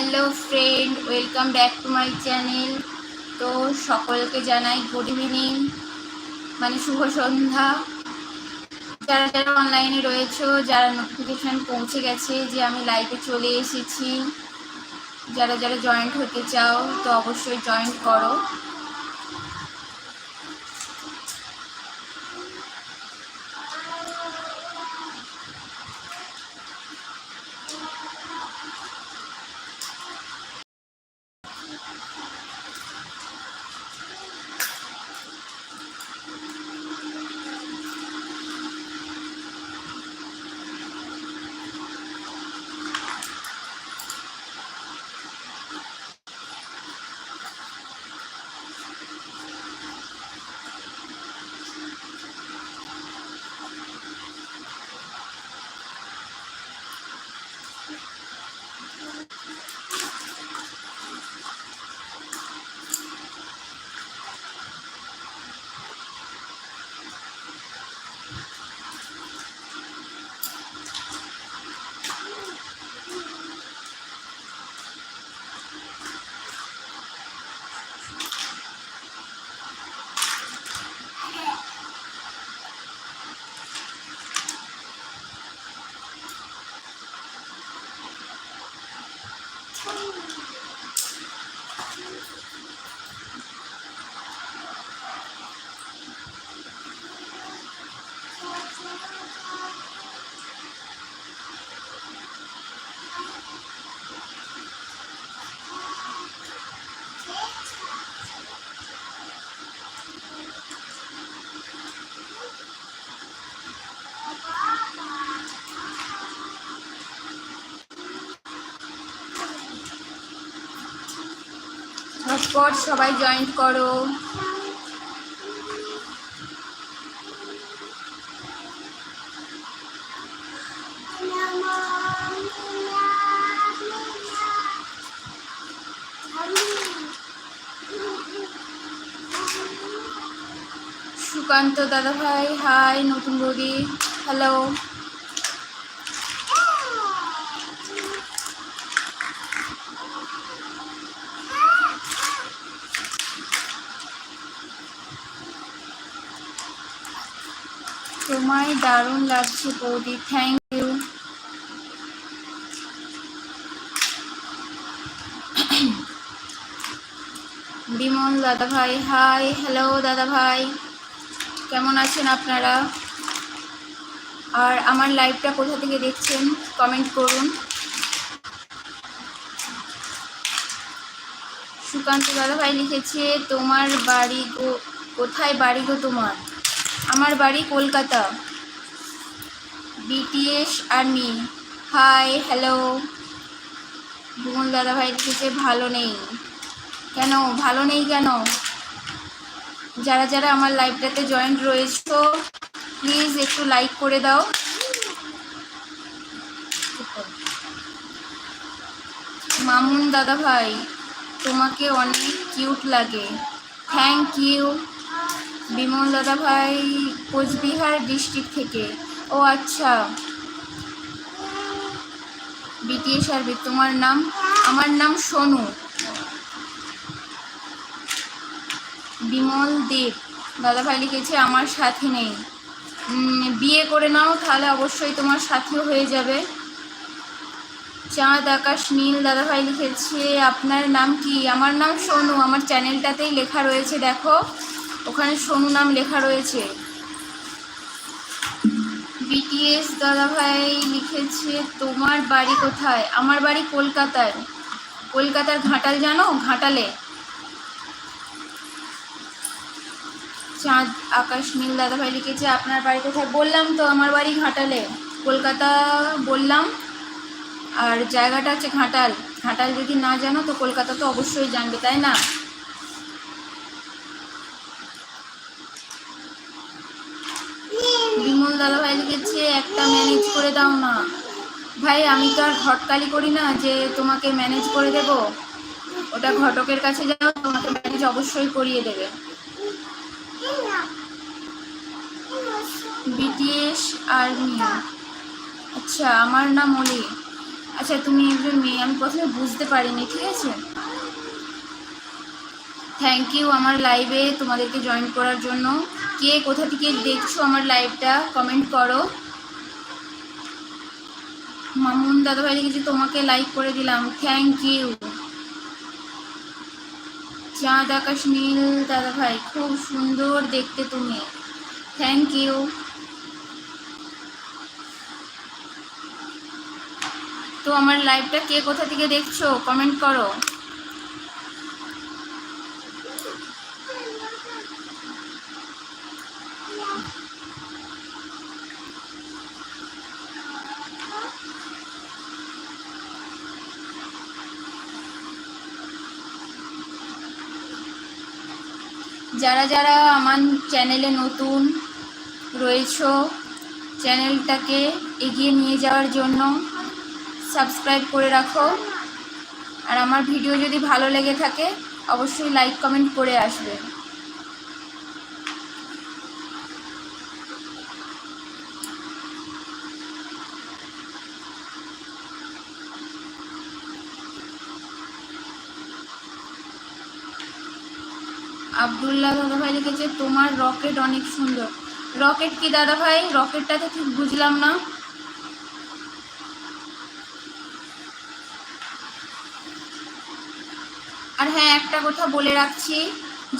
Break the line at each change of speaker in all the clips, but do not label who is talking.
Hello friend welcome back to my channel তো সকলকে জানাই গুড ইভিনিং মানে শুভ সন্ধ্যা। যারা যারা অনলাইনে রয়েছে, যারা নোটিফিকেশান পৌঁছে গেছে যে আমি লাইভে চলে এসেছি, যারা যারা জয়েন্ট হতে চাও, তো অবশ্যই জয়েন্ট করো। ঝটপট সবাই জয়েন্ট করো। সুকান্ত দাদা ভাই হাই নতুন বৌদি হ্যালো দারুণ লাগছে বৌদি থ্যাংক ইউ বিমল দাদা ভাই হাই হ্যালো দাদা ভাই কেমন আছেন আপনারা? আর আমার লাইভটা কোথা থেকে দেখছেন কমেন্ট করুন। সুকান্ত দাদা ভাই লিখেছে, তোমার বাড়ি গো, কোথায় বাড়ি গো তোমার? আমার বাড়ি Kolkata. BTS army hi, hello. Bimal দাদা ভাই লিখেছে ভালো নেই। কেন? ভালো নেই কেন? যারা যারা আমার লাইভটাতে জয়েন্ট রয়েছে প্লিজ একটু লাইক করে দাও। মামুন দাদা ভাই, তোমাকে অনেক কিউট লাগে। থ্যাংক ইউ বিমল দাদা ভাই, কোচবিহার ডিস্ট্রিক্ট থেকে। ও আচ্ছা। বিটিএস আরবি তোমার নাম? আমার নাম সোনু। বিমল দেব। দাদাভাই লিখেছে, আমার সাথে নেই। বিয়ে করে নাও, তাহলে অবশ্যই তোমার সাথেও হয়ে যাবে। চাঁদ আকাশ নীল, দাদাভাই লিখেছে, আপনার নাম কি? আমার নাম সোনু। আমার চ্যানেলটাতেই লেখা রয়েছে, দেখো। ওখানে সোনু নাম লেখা রয়েছে। বিটিএস দাদাভাই লিখেছে, তোমার বাড়ি কোথায়? আমার বাড়ি কলকাতায় কলকাতার ঘাটাল জানো? ঘাটালে। চাঁদ আকাশ নীল দাদাভাই লিখেছে, আপনার বাড়ি কোথায়? বললাম তো, আমার বাড়ি ঘাটালে। কলকাতা বললাম। আর জায়গাটা হচ্ছে ঘাটাল। ঘাটাল যদি না জানো, তো কলকাতা তো অবশ্যই জানবে, তাই না? বিমল দাদাভাই লিখেছে একটা ম্যানেজ করে দাও না। ভাই, আমি তো আর ঘটকালি করি না যে তোমাকে ম্যানেজ করে দেব। ওটা ঘটকের কাছে যাও, তোমাকে ম্যানেজ অবশ্যই করিয়ে দেবে। বিটিএস আর্মি আচ্ছা আমার নাম অলি। আচ্ছা তুমি একজন মেয়ে, আমি প্রথমে বুঝতে পারিনি, ঠিক আছে? থ্যাংক ইউ আমার লাইভে তোমাদেরকে জয়েন করার জন্য। কে কোথা থেকে দেখছ আমার লাইভটা কমেন্ট করো। মামুন দাদাভাই লিখেছি তোমাকে লাইক করে দিলাম। থ্যাংক ইউ চাঁদ আকাশ নীল দাদাভাই, খুব সুন্দর দেখতে তুমি। থ্যাংক ইউ তো আমার লাইভটা কে কোথা থেকে দেখছ? কমেন্ট করো। যারা যারা আমার চ্যানেলে নতুন রয়েছ, চ্যানেলটাকে এগিয়ে নিয়ে যাওয়ার জন্য সাবস্ক্রাইব করে রাখো। আর আমার ভিডিও যদি ভালো লেগে থাকে, অবশ্যই লাইক, কমেন্ট করে আসবে। আবদুল্লাহ দাদাভাই লিখেছে, তোমার রকেট অনেক সুন্দর। রকেট কি, দাদাভাই? রকেটটা তো ঠিক বুঝলাম না। আর হ্যাঁ একটা কথা বলে রাখছি,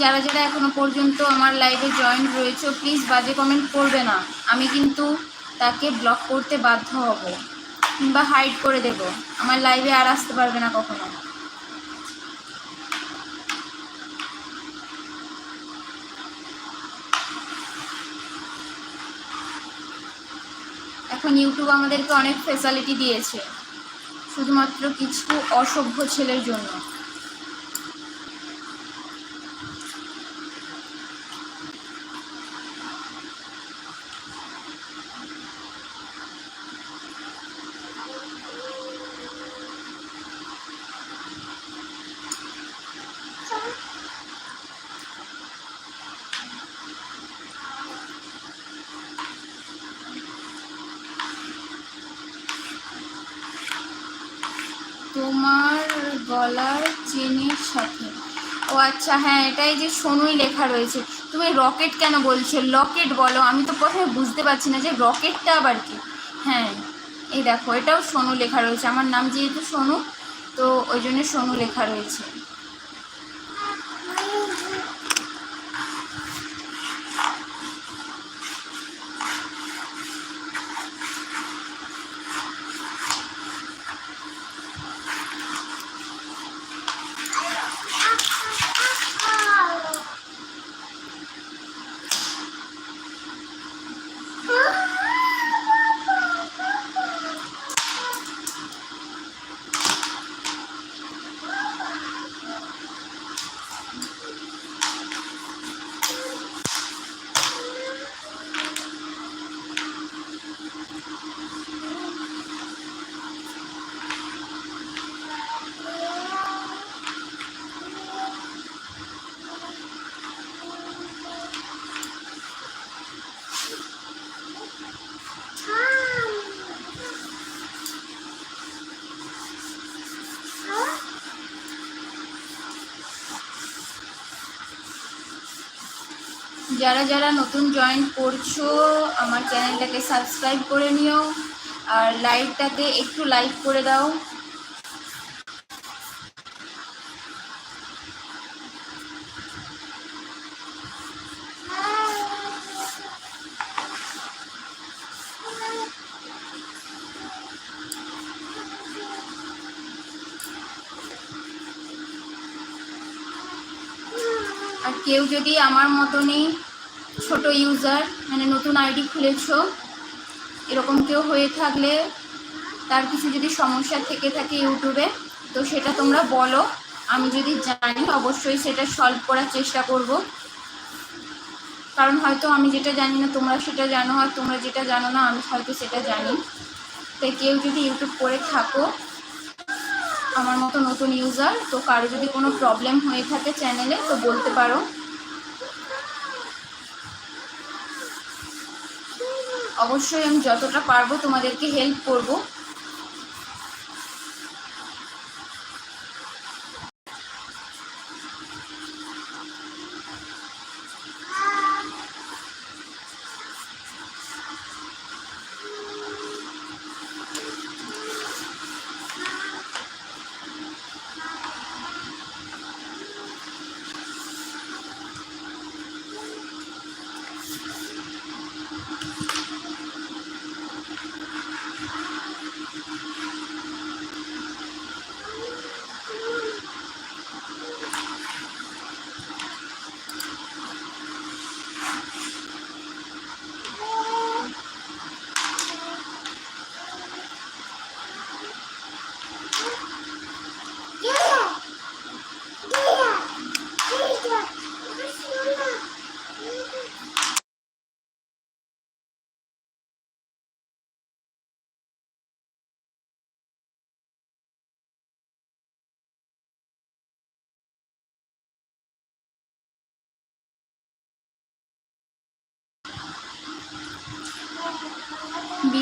যারা যারা এখনও পর্যন্ত আমার লাইভে জয়েন রয়েছে প্লিজ বাজে কমেন্ট করবে না। আমি কিন্তু তাকে ব্লক করতে বাধ্য হব, কিংবা হাইড করে দেব। আমার লাইভে আর আসতে পারবে না কখনো। এখন ইউটিউব আমাদেরকে অনেক ফেসিলিটি দিয়েছে। শুধুমাত্র কিছু অসভ্য ছেলের জন্য তোমার গলার চেনের সাথে। ও আচ্ছা হ্যাঁ এটাই যে সোনুই লেখা রয়েছে। তুমি রকেট কেন বলছো? লকেট বলো, আমি তো প্রথমে বুঝতে পারছি না যে রকেটটা আবার কি? হ্যাঁ এই দেখো, এটাও সোনু লেখা রয়েছে। আমার নাম যেহেতু সোনু, তো ওই জন্য সোনু লেখা রয়েছে। যারা যারা নতুন জয়েন করছ, আমার চ্যানেলটাকে সাবস্ক্রাইব করে নিও আর লাইভটাতে একটু লাইক করে দাও। আর কেউ যদি আমার মতনই ছোট ইউজার মানে নতুন আইডি খুলেছো, এরকম কেউ হয়ে থাকলে তার কিছু যদি সমস্যা থেকে থাকে ইউটিউবে, তো সেটা তোমরা বলো। আমি যদি জানি, অবশ্যই সেটা সলভ করার চেষ্টা করব। কারণ হয়তো আমি যেটা জানি না, তোমরা সেটা জানো, আর তোমরা যেটা জানো না, আমি হয়তো সেটা জানি। তাই কেউ যদি ইউটিউব করে থাকো, আমার মতো নতুন ইউজার তো কারও যদি কোনো প্রবলেম হয়ে থাকে চ্যানেলে তো বলতে পারো। অবশ্যই আমি যতটা পারব তোমাদেরকে হেল্প করব।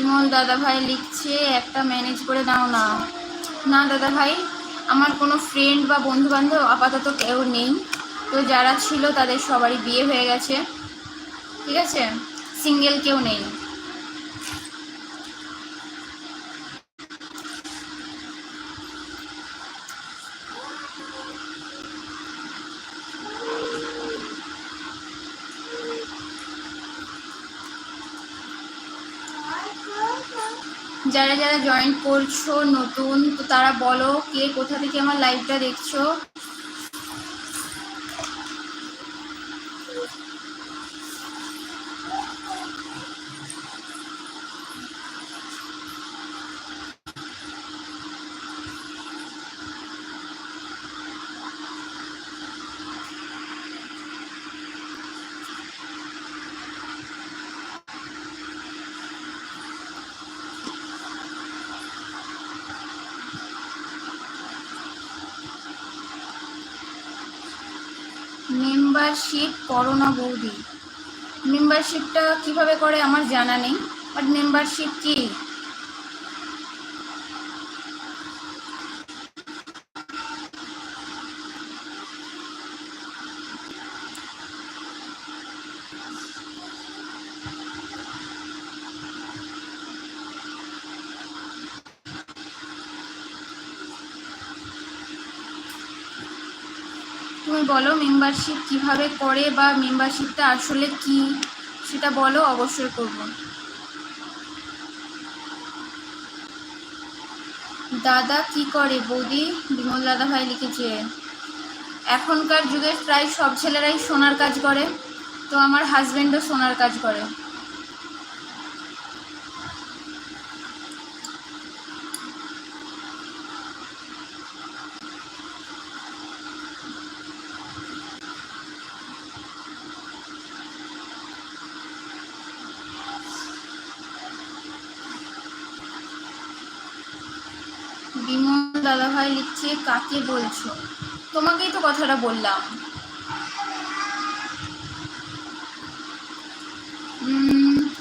বিমল দাদা ভাই লিখছে, একটা ম্যানেজ করে দাও না। না দাদা ভাই আমার কোনো ফ্রেন্ড বা বন্ধু বান্ধব আপাতত কেউ নেই। তো যারা ছিল তাদের সবারই বিয়ে হয়ে গেছে। ঠিক আছে? সিঙ্গেল কেউ নেই। যারা যারা জয়েন করছ নতুন তো তারা বলো কে কোথা থেকে আমার লাইভটা দেখছ। মেম্বারশিপ করো না বৌদি মেম্বারশিপটা কীভাবে করে আমার জানা নেই বাট মেম্বারশিপ কি তুমি বলো মেম্বারশিপ কীভাবে করে বা মেম্বারশিপটা আসলে কি? সেটা বলো, অবশ্যই করব। দাদা কি করে? বৌদি, বিমল দাদা ভাই লিখেছে, এখনকার যুগে প্রায় সব ছেলেরাই সোনার কাজ করে, তো আমার হাজব্যান্ডও সোনার কাজ করে। বিমল দাদাভাই লিখছে, কাকে বলছো? তোমাকেই তো কথাটা বললাম।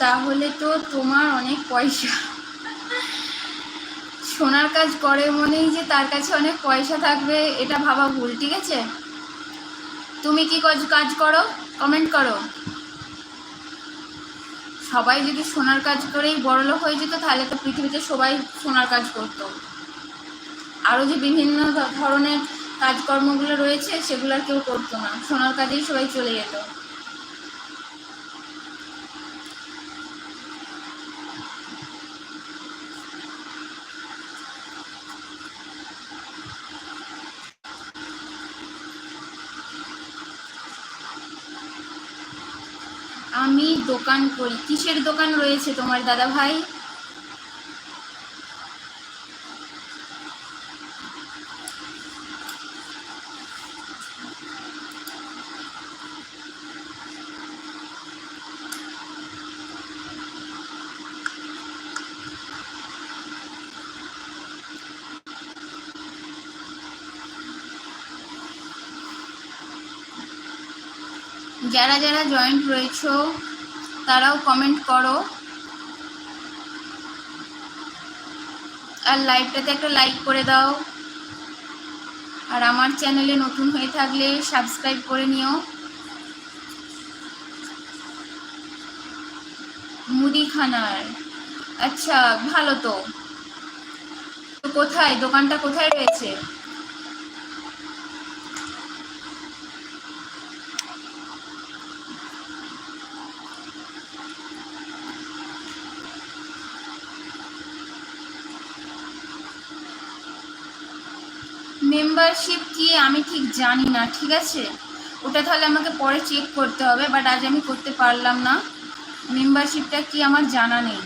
তাহলে তো তোমার অনেক পয়সা। সোনার কাজ করে মনেই যে তার কাছে অনেক পয়সা থাকবে, এটা ভাবা ভুল, ঠিক আছে? তুমি কি কাজ কাজ করো? কমেন্ট করো। সবাই যদি সোনার কাজ করেই বড়লোক হয়ে যেত, তাহলে তো পৃথিবীতে সবাই সোনার কাজ করতো। আরও যে বিভিন্ন ধরনের কাজকর্মগুলো রয়েছে, সেগুলো আর কেউ করতো না। সোনার কাজেই সবাই চলে যেত। আমি দোকান করি। কিসের দোকান রয়েছে তোমার দাদা ভাই যারা যারা জয়েন্ট রয়েছো, তারাও কমেন্ট করো। আর লাইভটাতে একটা লাইক করে দাও। আর আমার চ্যানেলে নতুন হয়ে থাকলে সাবস্ক্রাইব করে নিও। মুদিখানার আচ্ছা ভালো তো কোথায়? দোকানটা কোথায় রয়েছে মেম্বারশিপ কি আমি ঠিক জানি না, ঠিক আছে? ওটা তাহলে আমাকে পরে চেক করতে হবে বাট আজ আমি করতে পারলাম না। মেম্বারশিপটা কি আমার জানা নেই।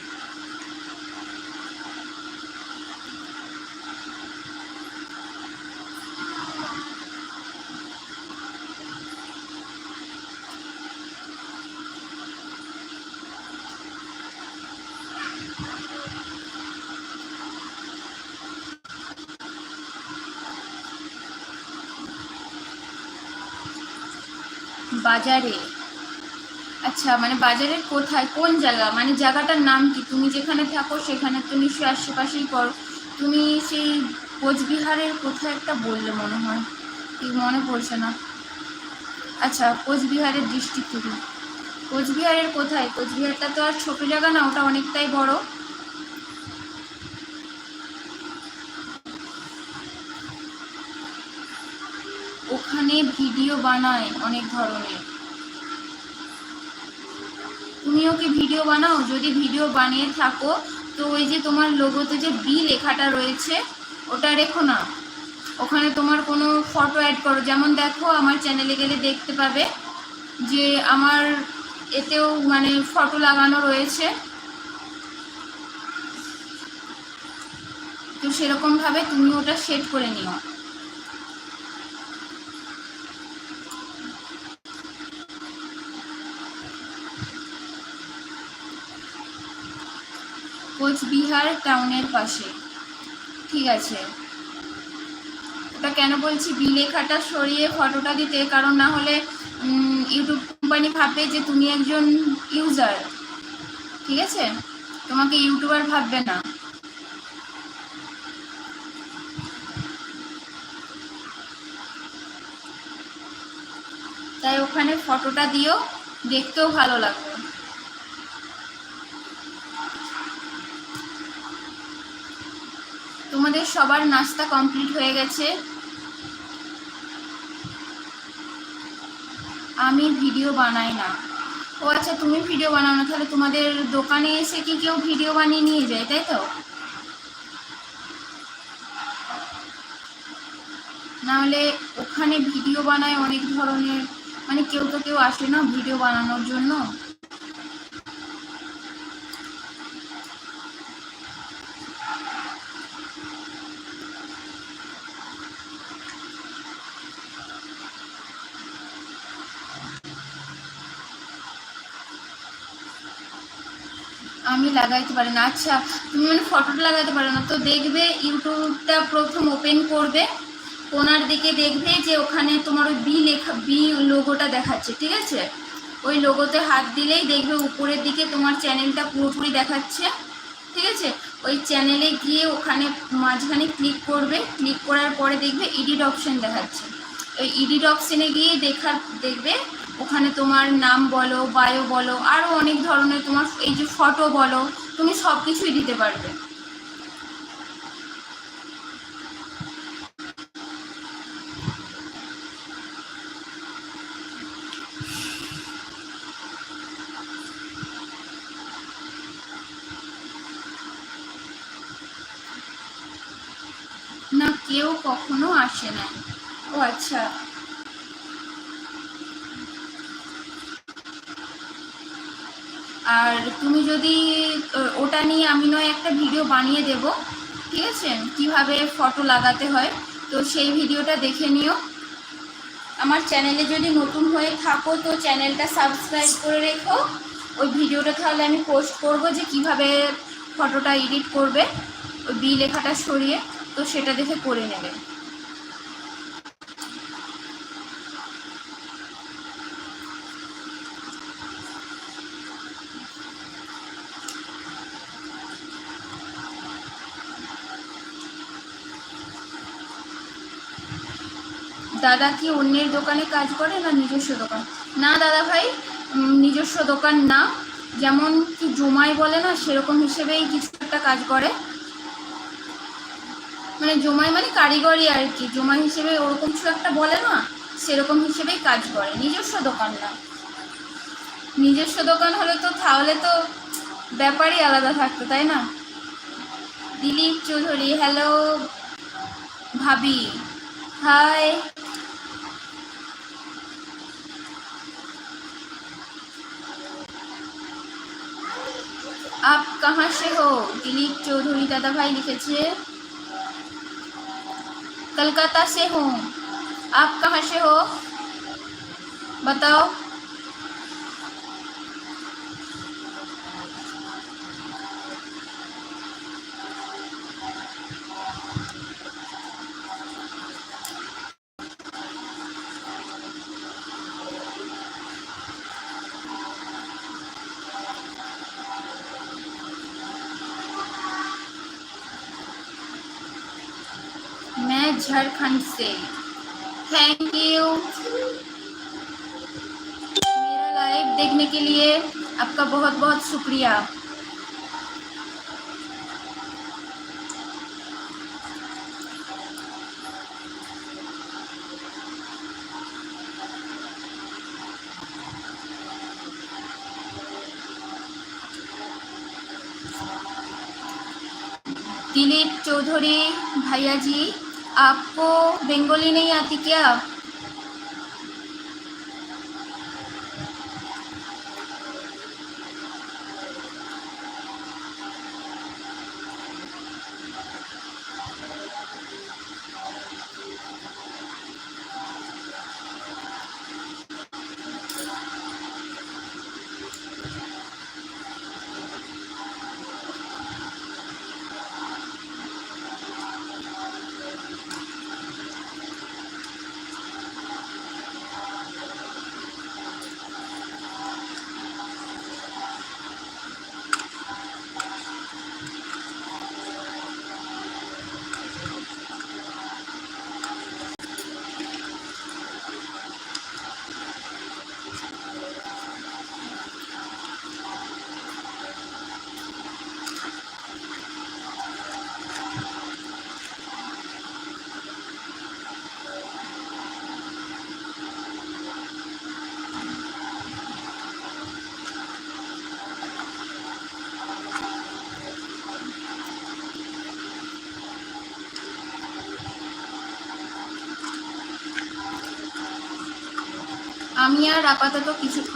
বাজারে? আচ্ছা মানে বাজারের কোথায়? কোন জায়গা? মানে জায়গাটার নাম কি? তুমি যেখানে থাকো, সেখানে তো নিশ্চয়ই আশেপাশেই পড়ো। তুমি সেই কোচবিহারের কোথায় একটা বললে মনে হয়। ঠিক মনে পড়ছে না? আচ্ছা কোচবিহারের ডিস্ট্রিক্ট থেকে কোচবিহারের কোথায়? কোচবিহারটা তো আর ছোটো জায়গা না, ওটা অনেকটাই বড় ওখানে ভিডিও বানায় অনেক ধরনের। তুমিও কি ভিডিও বানাও? যদি ভিডিও বানিয়ে থাকো, তো ওই যে তোমার লোগোতে যে বি লেখাটা রয়েছে, ওটা রেখো না। ওখানে তোমার কোনো ফটো অ্যাড করো। যেমন দেখো, আমার চ্যানেলে গেলে দেখতে পাবে যে আমার এতেও মানে ফটো লাগানো রয়েছে। তো সেরকমভাবে তুমি ওটা সেট করে নিও। কোচবিহার টাউনের পাশে। ঠিক আছে। ওটা কেন বলছি? বি লেখাটা সরিয়ে ফটোটা দিতে, কারণ না হলে ইউটিউব কোম্পানি ভাববে যে তুমি একজন ইউজার। ঠিক আছে? তোমাকে ইউটিউবার ভাববে না। তাই ওখানে ফটোটা দিও, দেখতেও ভালো লাগবে। তোমাদের সবার নাস্তা কমপ্লিট হয়ে গেছে। আমি ভিডিও বানাই না। ও আচ্ছা তুমি ভিডিও বানাও না, তাহলে তোমাদের দোকানে এসে কি কেউ ভিডিও বানিয়ে নিয়ে যায়, তাই তো? নাহলে ওখানে ভিডিও বানায় অনেক ধরনের মানে কেউ তো কেউ আসে না ভিডিও বানানোর জন্য আমি লাগাইতে পারি না আচ্ছা তুমি মানে ফটোটা লাগাইতে পারো না। তো দেখবে ইউটিউবটা প্রথম ওপেন করবে। কোনার দিকে দেখবে যে ওখানে তোমার ওই বি লেখা বি লোগোটা দেখাচ্ছে, ঠিক আছে? ওই লোগোতে হাত দিলেই দেখবে উপরের দিকে তোমার চ্যানেলটা পুরোপুরি দেখাচ্ছে, ঠিক আছে? ওই চ্যানেলে গিয়ে ওখানে মাঝখানে ক্লিক করবে। ক্লিক করার পরে দেখবে এডিট অপশান দেখাচ্ছে। ওই এডিট অপশানে গিয়ে দেখা দেখবে ওখানে তোমার নাম বলো বায়ো বলো আরও অনেক ধরনের তোমার এই যে ফটো বলো, তুমি সব কিছুই দিতে পারবে। না, কেউ কখনো আসে না ও আচ্ছা। আর তুমি যদি ওটা নিয়ে আমি নয়, একটা ভিডিও বানিয়ে দেব, ঠিক আছে? কীভাবে ফটো লাগাতে হয়, তো সেই ভিডিওটা দেখে নিও। আমার চ্যানেলে যদি নতুন হয়ে থাকো, তো চ্যানেলটা সাবস্ক্রাইব করে রেখো। ওই ভিডিওটা তাহলে আমি পোস্ট করব যে কীভাবে ফটোটা এডিট করবে। ওই বি লেখাটা সরিয়ে, তো সেটা দেখে করে নেবে। দাদা কি অন্যের দোকানে কাজ করে না নিজস্ব দোকান? না, দাদা ভাই নিজস্ব দোকান না। যেমন কি জমাই বলে না, সেরকম হিসেবেই কিছু একটা কাজ করে। মানে জমাই মানে কারিগরি আর কি। জমাই হিসেবে ওরকম কিছু একটা বলে না, সেরকম হিসেবেই কাজ করে। নিজস্ব দোকান না। নিজস্ব দোকান হলে তো, তাহলে তো ব্যাপারই আলাদা থাকতো, তাই না? দিলীপ চৌধুরী, হ্যালো, ভাবি। হাই। आप कहाँ से हो? दिलीप चौधरी दादा भाई लिखे कलकत्ता से हूँ। आप कहाँ से हो? बताओ। झारखंड से। थैंक यू मेरा लाइव देखने के लिए आपका बहुत बहुत शुक्रिया। दिलीप चौधरी भैया जी आपको बंगाली नहीं आती क्या? আমি আর আপাতত কিছুক্ষণ